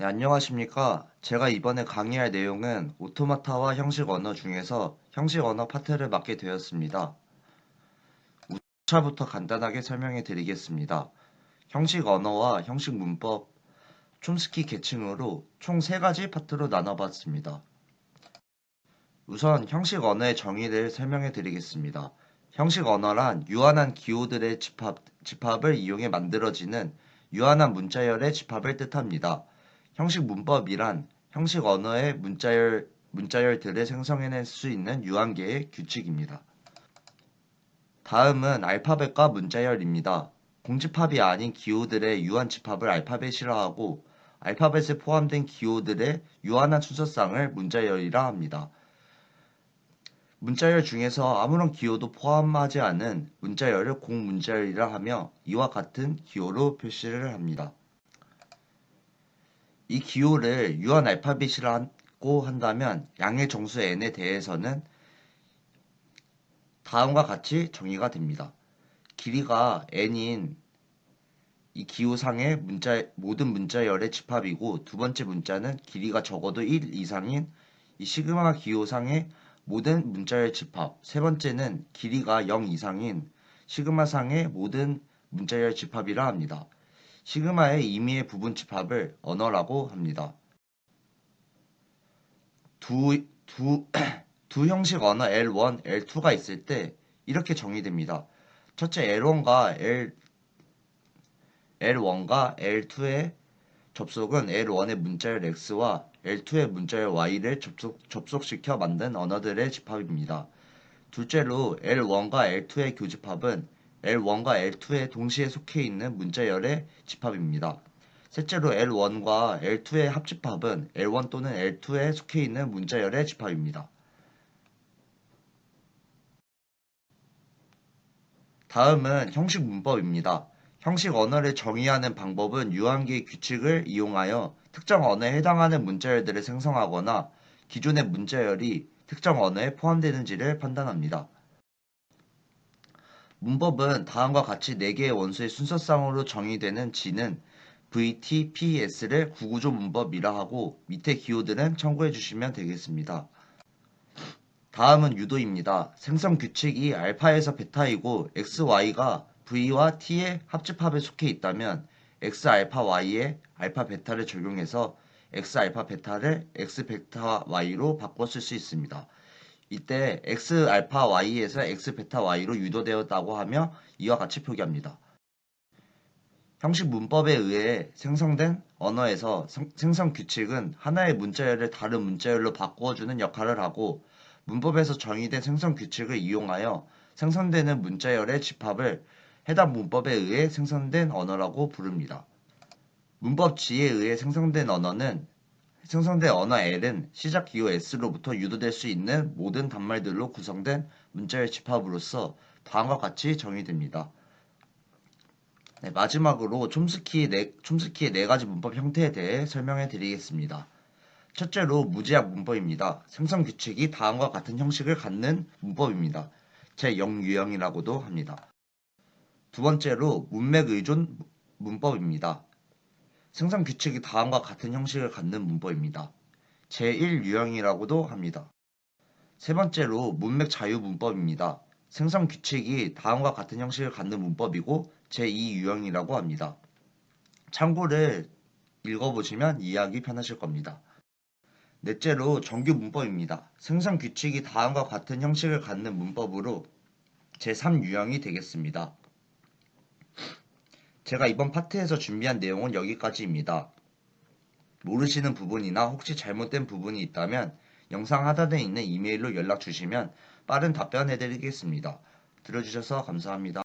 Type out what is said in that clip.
네, 안녕하십니까. 제가 이번에 강의할 내용은 오토마타와 형식 언어 중에서 형식 언어 파트를 맡게 되었습니다. 우차부터 간단하게 설명해 드리겠습니다. 형식 언어와 형식 문법, 촘스키 계층으로 총 세 가지 파트로 나눠봤습니다. 우선 형식 언어의 정의를 설명해 드리겠습니다. 형식 언어란 유한한 기호들의 집합, 집합을 이용해 만들어지는 유한한 문자열의 집합을 뜻합니다. 형식 문법이란 형식 언어의 문자열, 문자열들을 생성해낼 수 있는 유한계의 규칙입니다. 다음은 알파벳과 문자열입니다. 공집합이 아닌 기호들의 유한 집합을 알파벳이라 하고 알파벳에 포함된 기호들의 유한한 순서상을 문자열이라 합니다. 문자열 중에서 아무런 기호도 포함하지 않은 문자열을 공문자열이라 하며 이와 같은 기호로 표시를 합니다. 이 기호를 유한 알파벳이라고 한다면 양의 정수 n에 대해서는 다음과 같이 정의가 됩니다. 길이가 n인 이 기호상의 문자, 모든 문자열의 집합이고 두 번째 문자는 길이가 적어도 1 이상인 이 시그마 기호상의 모든 문자열 집합 세 번째는 길이가 0 이상인 시그마상의 모든 문자열 집합이라 합니다. 시그마의 임의의 부분 집합을 언어라고 합니다. 두, 두, 두 형식 언어 L1, L2가 있을 때 이렇게 정의됩니다. 첫째 L1과 L, L1과 L2의 접속은 L1의 문자열 X와 L2의 문자열 Y를 접속, 접속시켜 만든 언어들의 집합입니다. 둘째로 L1과 L2의 교집합은 L1과 L2에 동시에 속해 있는 문자열의 집합입니다. 셋째로 L1과 L2의 합집합은 L1 또는 L2에 속해 있는 문자열의 집합입니다. 다음은 형식 문법입니다. 형식 언어를 정의하는 방법은 유한계의 규칙을 이용하여 특정 언어에 해당하는 문자열들을 생성하거나 기존의 문자열이 특정 언어에 포함되는지를 판단합니다. 문법은 다음과 같이 4개의 원소의 순서상으로 정의되는 지는 VT, PES를 구구조 문법이라 하고 밑에 기호들은 참고해 주시면 되겠습니다. 다음은 유도입니다. 생성 규칙이 알파에서 베타이고 XY가 V와 T의 합집합에 속해 있다면 X 알파 Y에 알파 베타를 적용해서 X 알파 베타를 X 베타 Y로 쓸수 있습니다. 이때 X 알파 Y에서 X 베타 Y로 유도되었다고 하며 이와 같이 표기합니다. 형식 문법에 의해 생성된 언어에서 생- 생성 규칙은 하나의 문자열을 다른 문자열로 바꾸어주는 역할을 하고 문법에서 정의된 생성 규칙을 이용하여 생성되는 문자열의 집합을 해당 문법에 의해 생성된 언어라고 부릅니다. 문법 지에 의해 생성된 언어는 생성된 언어 L은 시작 기호 S로부터 유도될 수 있는 모든 단말들로 구성된 문자열 집합으로서 다음과 같이 정의됩니다. 네, 마지막으로 촘스키의 네, 촘스키의 네 가지 문법 형태에 대해 설명해 드리겠습니다. 첫째로 무제약 문법입니다. 생성 규칙이 다음과 같은 형식을 갖는 문법입니다. 제0유형이라고도 합니다. 두 번째로 문맥 의존 문법입니다. 생성 규칙이 다음과 같은 형식을 갖는 문법입니다. 제1유형이라고도 합니다. 세 번째로 문맥 자유 문법입니다. 생성 규칙이 다음과 같은 형식을 갖는 문법이고 제2유형이라고 합니다. 참고를 읽어보시면 이해하기 편하실 겁니다. 넷째로 정규 문법입니다. 생성 규칙이 다음과 같은 형식을 갖는 문법으로 제3유형이 되겠습니다. 제가 이번 파트에서 준비한 내용은 여기까지입니다. 모르시는 부분이나 혹시 잘못된 부분이 있다면 영상 하단에 있는 이메일로 연락 주시면 빠른 답변 해드리겠습니다. 들어주셔서 감사합니다.